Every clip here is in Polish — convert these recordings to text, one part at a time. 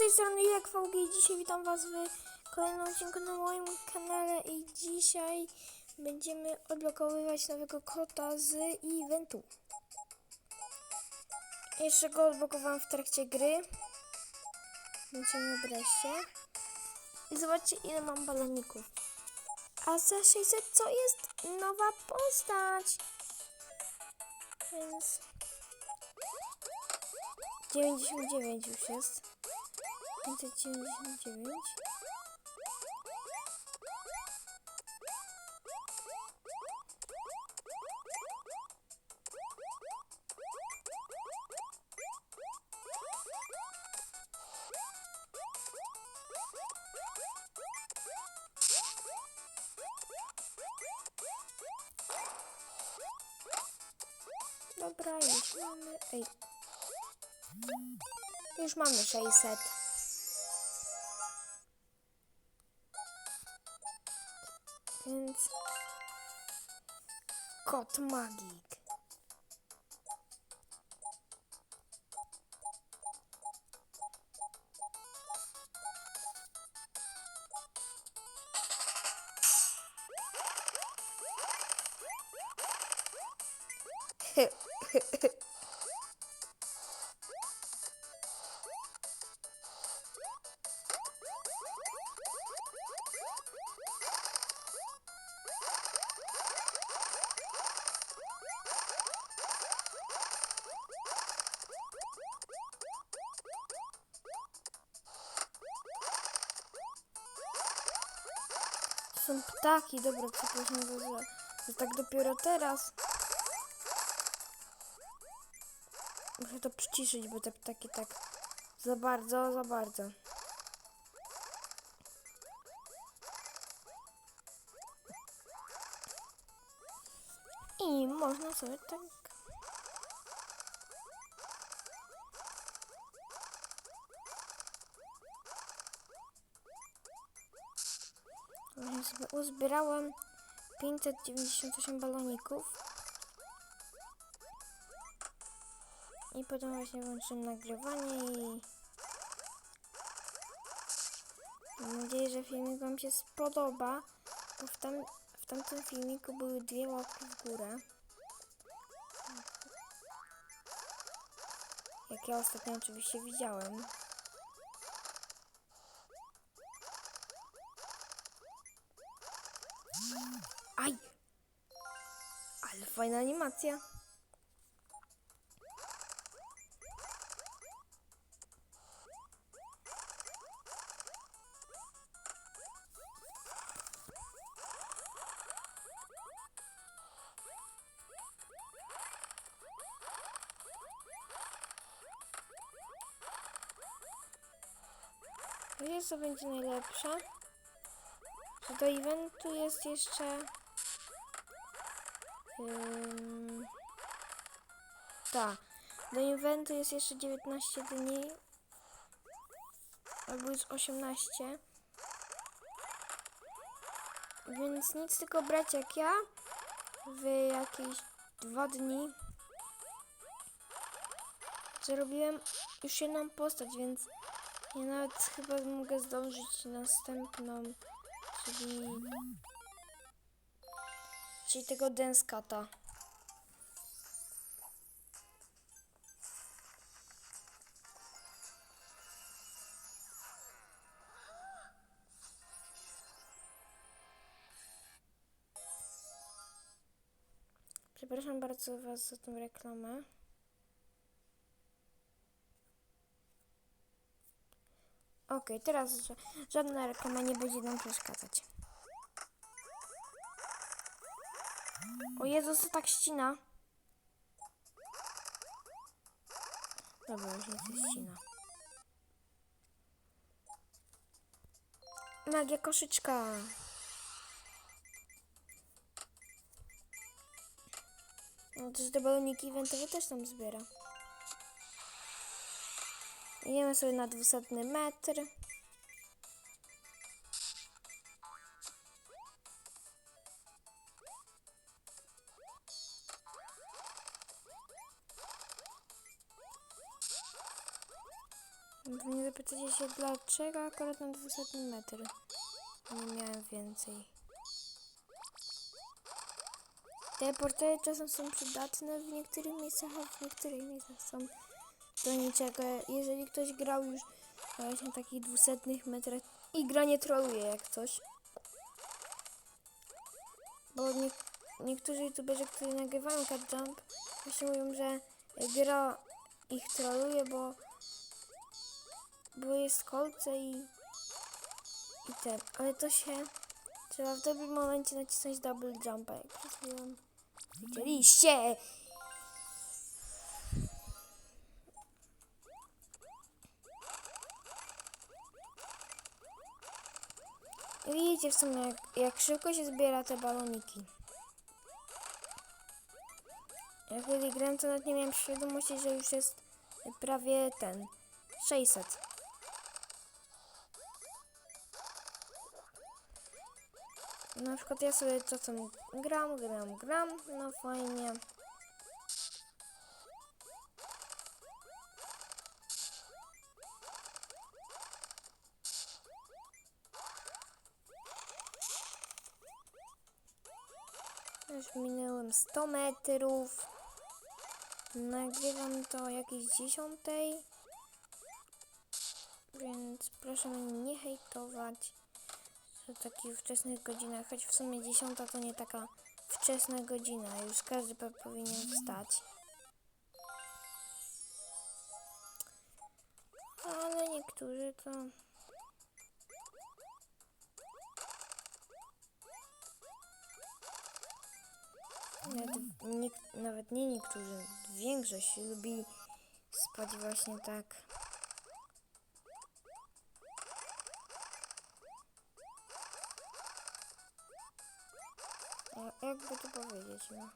tej strony Julek VG i dzisiaj witam was w kolejnym odcinku na moim kanale i dzisiaj będziemy odblokowywać nowego kota z eventu. Jeszcze go odblokowałem w trakcie gry. Będziemy wreszcie. I zobaczcie ile mam baloników. A za 600 co jest nowa postać. Więc 99 już jest. 599. Dobra, już mamy. Ej. Już mamy 600. Więc kot magik. Są ptaki, dobra, przepraszam, że, że, że tak dopiero teraz. Muszę to przyciszyć, bo te ptaki tak za bardzo, za bardzo. I można sobie tak. Uzbierałem 598 baloników. I potem właśnie włączyłem nagrywanie i mam nadzieję, że filmik Wam się spodoba, bo w, tam, w tamtym filmiku były dwie łapki w górę. Jak ja ostatnio oczywiście widziałem. Aj! Ale fajna animacja. Wiesz co będzie najlepsze? Że do eventu jest jeszcze... Tak. Do eventu jest jeszcze 19 dni. Albo jest 18. Więc nic tylko brać jak ja. W jakieś dwa dni. Zrobiłem już jedną postać, więc ja nawet chyba mogę zdążyć następną, czyli... Czyli tego Denskata. Przepraszam bardzo Was za tą reklamę. Okej, teraz ża- żadna reklama nie będzie nam przeszkadzać. O Jezus, tak ścina. Dobra, już nie się ścina. Magia koszyczka. No też te baloniki eventowe też tam zbiera. Idziemy sobie na 200 metr. Zapytacie się dlaczego akurat na 200 metr. Nie miałem więcej. Te portale czasem są przydatne w niektórych miejscach, a w niektórych miejscach są do niczego. Jeżeli ktoś grał już właśnie na takich 200 metrach i gra nie troluje jak coś. Bo nie, niektórzy youtuberzy, którzy nagrywają cat jump, właśnie mówią, że gra ich troluje, bo bo jest kolce i i ten, ale to się trzeba w dobrym momencie nacisnąć double jumpa, jak przed chwilą widzieliście. Widzicie w sumie, jak, jak szybko się zbiera te baloniki. Ja kiedy to nawet nie miałem świadomości, że już jest prawie ten 600. Na przykład ja sobie czasem gram, gram, gram, no fajnie. Już minęłem 100 metrów. Nagrywam to jakiejś 10. Więc proszę mnie nie hejtować w takich wczesnych godzinach, choć w sumie 10 to nie taka wczesna godzina, już każdy powinien wstać. Ale niektórzy to... Nawet, nie, nawet nie niektórzy, większość lubi spać właśnie tak. A Jakby to powiedzieć, no.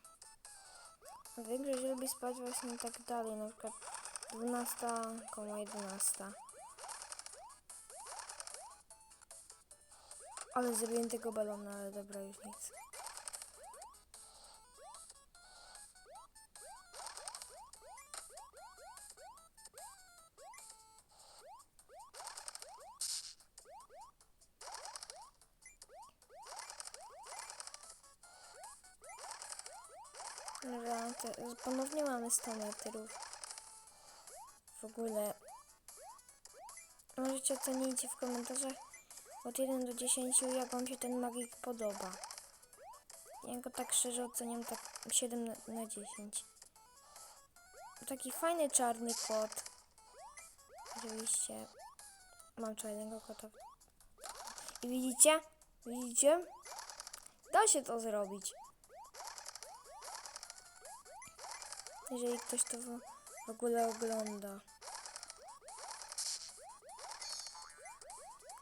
Większość lubi spać właśnie tak dalej, na przykład 12, koło 11. Ale zrobiłem tego balona, ale dobra, już nic. Ponownie mamy 100 metrów. W ogóle możecie ocenić w komentarzach od 1 do 10, jak wam się ten magik podoba. Ja go tak szczerze oceniam tak 7 na, na 10. Taki fajny czarny kot. Oczywiście mam czarnego kota. I widzicie? Widzicie? Da się to zrobić. Jeżeli ktoś to w, ogóle ogląda.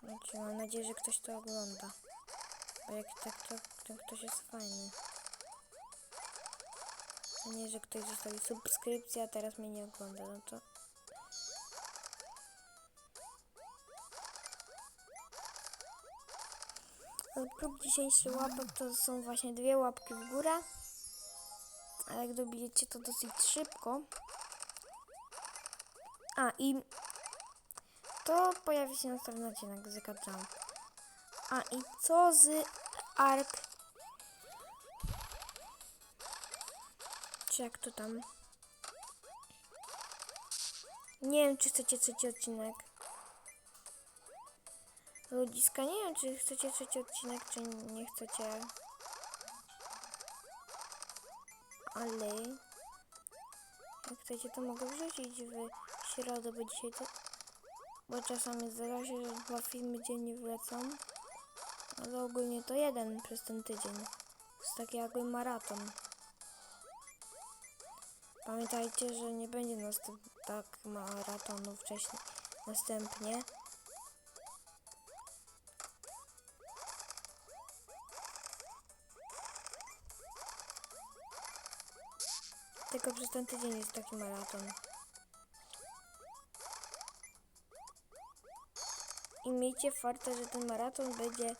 Znaczy, mam nadzieję, że ktoś to ogląda. Bo jak tak, to ten ktoś jest fajny. A nie, że ktoś zostawił subskrypcję, a teraz mnie nie ogląda, no to... Próg dzisiejszy łapek to są właśnie dwie łapki w górę. A jak dobijecie to dosyć szybko. A i to pojawi się następny odcinek z Jump. A i co z Ark? Czy jak to tam? Nie wiem, czy chcecie trzeci odcinek. Ludziska, nie wiem, czy chcecie trzeci odcinek, czy nie chcecie. Ale jak chcecie to mogę wrzucić w środę, bo dzisiaj to bo czasami zdarza się, że dwa filmy dziennie wlecą. Ale ogólnie to jeden przez ten tydzień. To jest taki jakby maraton. Pamiętajcie, że nie będzie następ tak maratonu wcześniej następnie Tylko przez ten tydzień jest taki maraton. I miejcie farta, że ten maraton będzie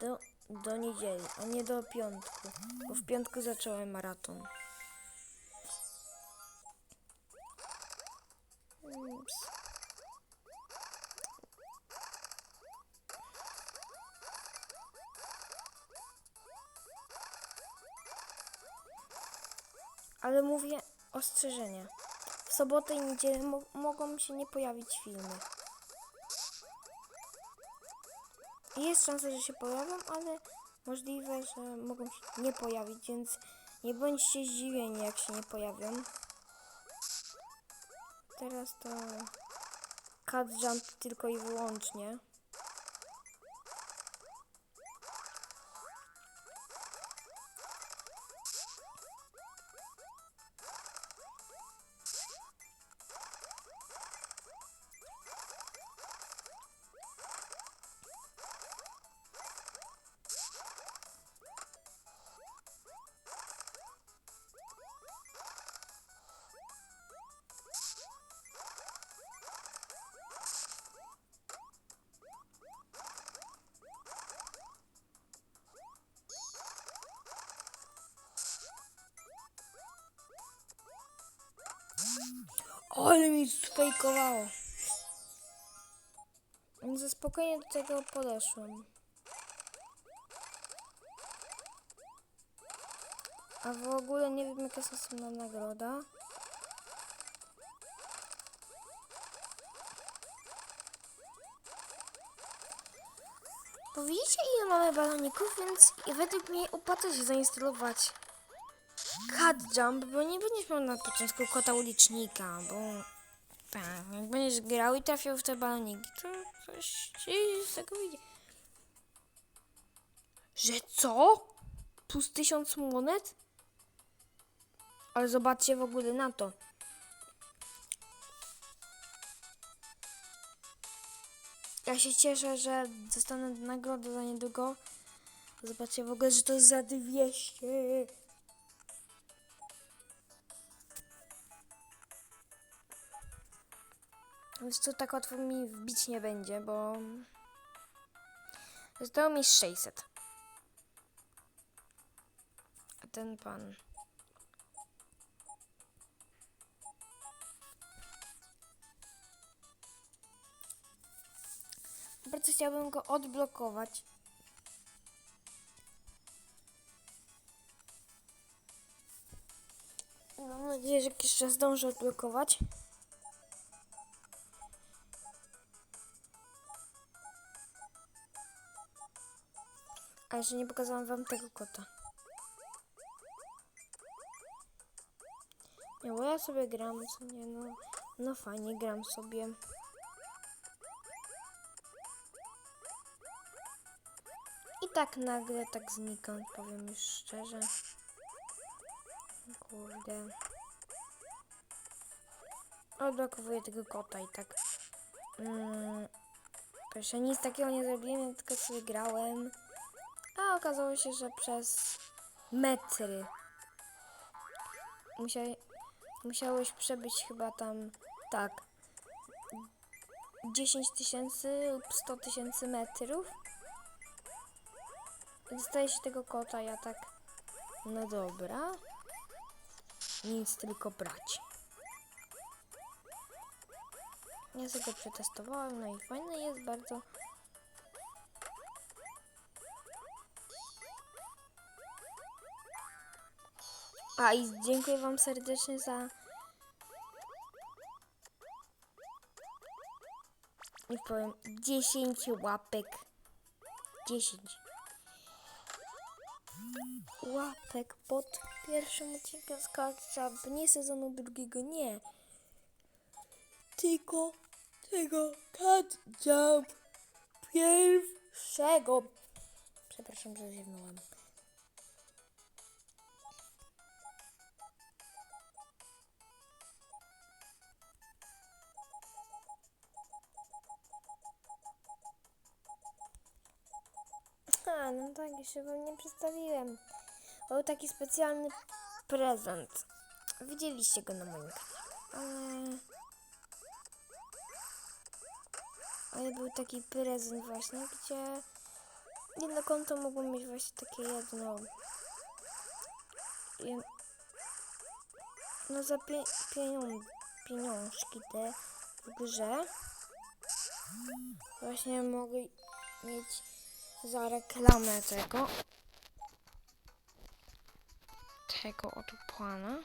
do, do niedzieli, a nie do piątku. Bo w piątku zacząłem maraton. Ale mówię ostrzeżenie. W sobotę i niedzielę mo mogą się nie pojawić filmy. Jest szansa, że się pojawią, ale możliwe, że mogą się nie pojawić, więc nie bądźcie zdziwieni, jak się nie pojawią. Teraz to cut jump tylko i wyłącznie. Ale mi sfejkowało. Za spokojnie do tego podeszłem. A w ogóle nie wiem jaka jest następna nagroda. Bo widzicie ile mamy baloników, więc według mnie opłaca się zainstalować Cut Jump, bo nie będziesz miał na początku kota ulicznika, bo tak, jak będziesz grał i trafiał w te baloniki, to coś ci z tego wyjdzie. Że co? Plus tysiąc monet? Ale zobaczcie w ogóle na to. Ja się cieszę, że dostanę nagrodę za niedługo. Zobaczcie w ogóle, że to jest za 200. To tak łatwo mi wbić nie będzie, bo... Zostało mi 600. A ten pan... Bardzo chciałbym go odblokować. Mam nadzieję, że jeszcze zdążę odblokować. A jeszcze nie pokazałam wam tego kota. Nie, bo ja sobie gram, co nie, no, no fajnie, gram sobie. I tak nagle, tak znikąd, powiem już szczerze. Kurde. Odblokowuję tego kota i tak. Mm, proszę, nic takiego nie zrobiłem, tylko sobie grałem. A okazało się, że przez metry. Musiał, musiałeś przebyć chyba tam, tak, 10 tysięcy lub 100 tysięcy metrów. Dostaje się tego kota, ja tak, no dobra. Nic, tylko brać. Ja sobie go przetestowałem, no i fajny jest bardzo. A i dziękuję Wam serdecznie za. Nie powiem, 10 łapek. 10 łapek pod pierwszym odcinkiem Jump. Nie sezonu drugiego, nie. Tylko tego Cat Jump pierwszego. Przepraszam, że ziewnąłem. A, no tak, jeszcze wam nie przedstawiłem. Był taki specjalny prezent. Widzieliście go na moim kanale. Ale... Ale był taki prezent właśnie, gdzie jedno konto mogło mieć właśnie takie jedno. No za pie... pieniądz... pieniążki te w grze. Właśnie mogli mieć za reklamę tego. Tego oto plana.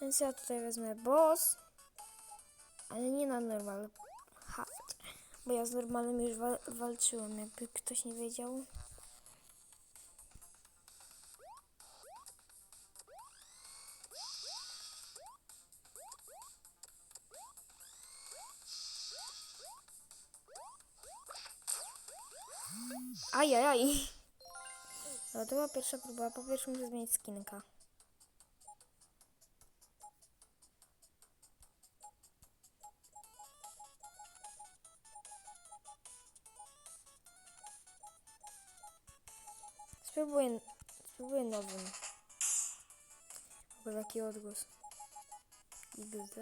Więc ja tutaj wezmę boss. Ale nie na normal hard. Bo ja z normalnym już wa walczyłem, jakby ktoś nie wiedział. Ajajaj. No to była pierwsza próba. Po pierwsze muszę zmienić skinka. Spróbuję, spróbuję nowym. Bo taki odgłos. XD.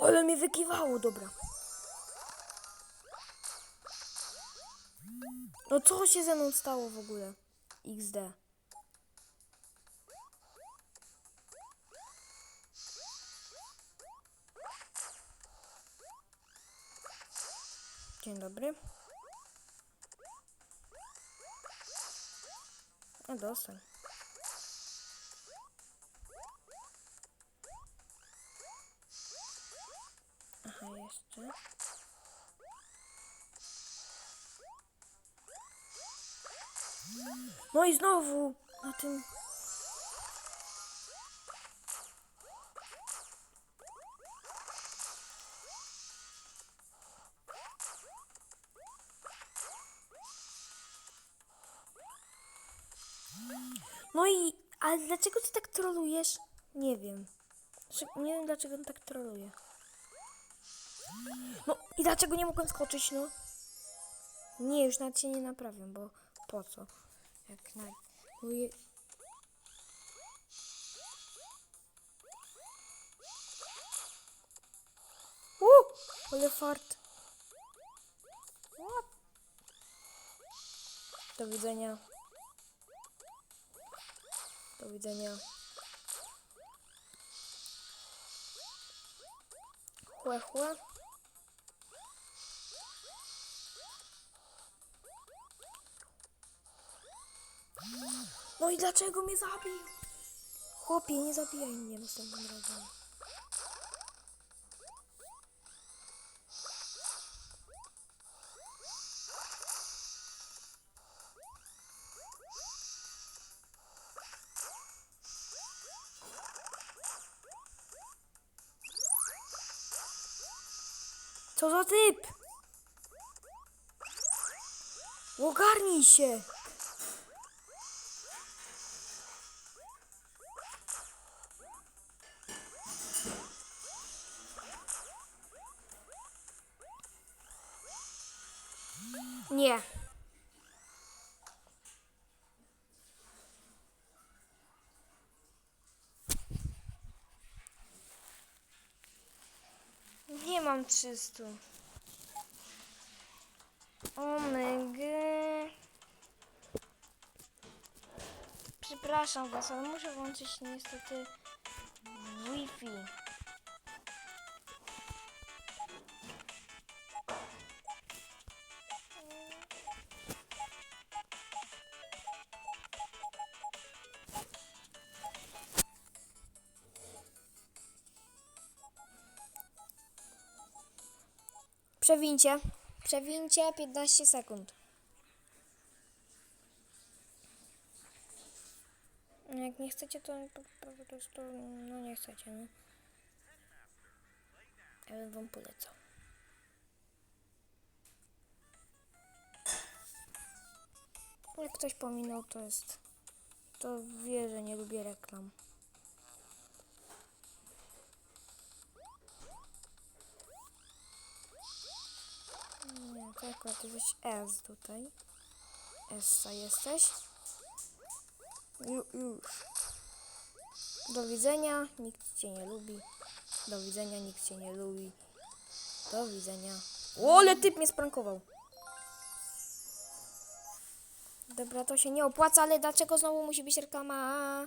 Ale mnie wykiwało, dobra. No co się ze mną stało w ogóle? XD. Dzień dobry. A dostał. Jeszcze. No i znowu na tym. No i, ale dlaczego ty tak trolujesz? Nie wiem. Nie wiem dlaczego on tak troluje. No i dlaczego nie mogłem skoczyć, no? Nie, już nawet się nie naprawię, bo po co? Jak na... bo je... Uh! Ale fart. What? Do widzenia. Do widzenia. Chłe, chłe. I dlaczego mnie zabił? Chłopie, nie zabijaj mnie następnym razem. Co za typ? Ogarnij się! Mam 300. Omega. Przepraszam was, ale muszę włączyć niestety Wi-Fi. Przewincie. Przewincie 15 sekund. Jak nie chcecie, to po, prostu, no nie chcecie, no. Ja bym wam polecał. Jak ktoś pominął, to jest, to wie, że nie lubię reklam. To akurat jesteś S tutaj. Essa jesteś. Ju, już. Do widzenia, nikt cię nie lubi. Do widzenia, nikt cię nie lubi. Do widzenia. O, ale typ mnie sprankował. Dobra, to się nie opłaca, ale dlaczego znowu musi być reklama?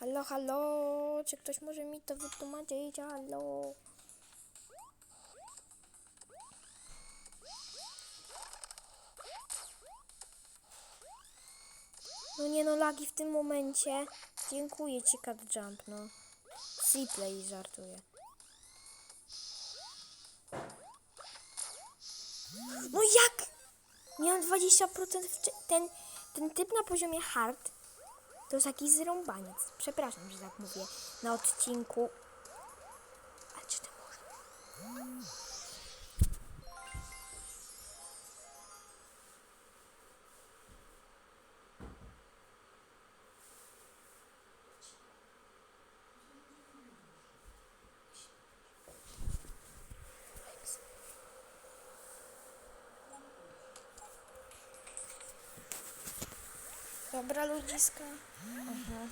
Halo, halo, czy ktoś może mi to wytłumaczyć? Halo. No nie no, lagi w tym momencie. Dziękuję ci, Cat Jump, no. Seaplay żartuję. No jak? Miałem 20% wcze- ten, ten typ na poziomie hard to jest jakiś zrąbaniec. Przepraszam, że tak mówię na odcinku. Ale czy to można? Dobra, ludziska. Aha.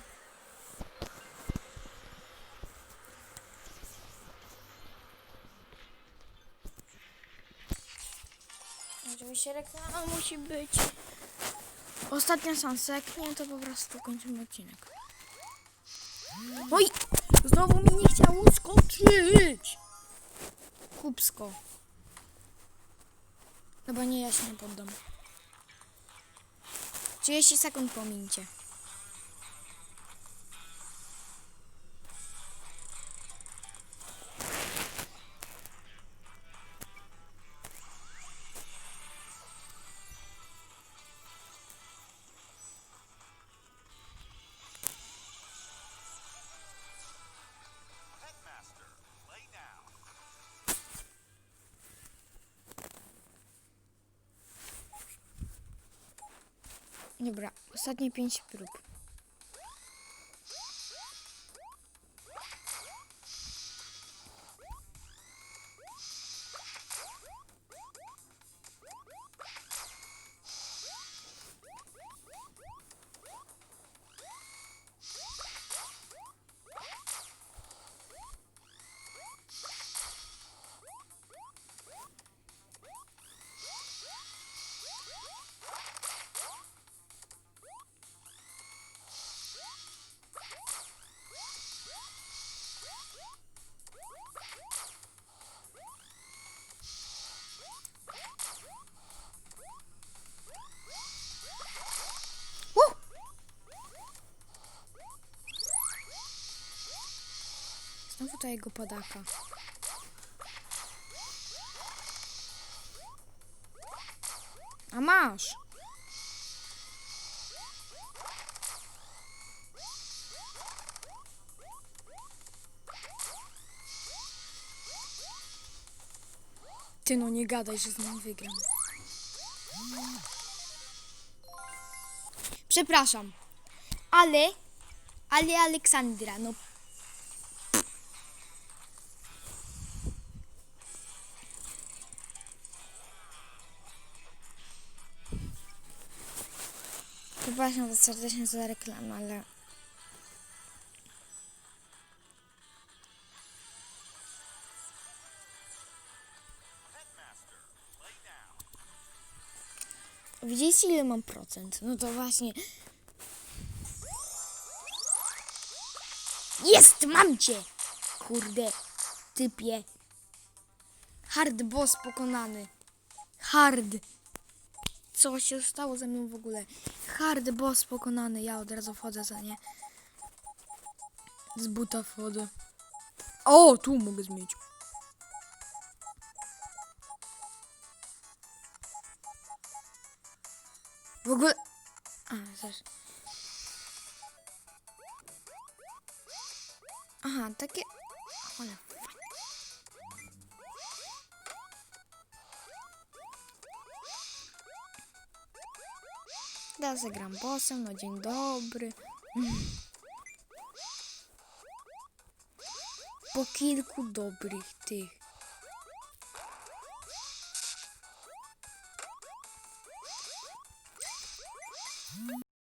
Oczywiście reklama musi być. Ostatnia szansa, jak nie, to po prostu kończymy odcinek. Oj! Znowu mi nie chciało skoczyć! Kupsko. Chyba nie, ja się nie poddam. 30 sekund pomincie. Dobra, ostatnie 5 prób. Ta jego podaka. A masz! Ty no nie gadaj, że z nim wygram. Przepraszam, ale, ale Aleksandra, no. Przepraszam was serdecznie za reklamę, ale... Widzieliście ile mam procent? No to właśnie... Jest! Mam cię! Kurde, typie. Hard boss pokonany. Hard. Co się stało ze mną w ogóle? Hard boss pokonany. Ja od razu wchodzę za nie. Z buta wchodzę. O, tu mogę zmienić. W ogóle... A, zaraz. Aha, takie... Ale Teraz zagram bossem, no dzień dobry. Po kilku dobrych tych.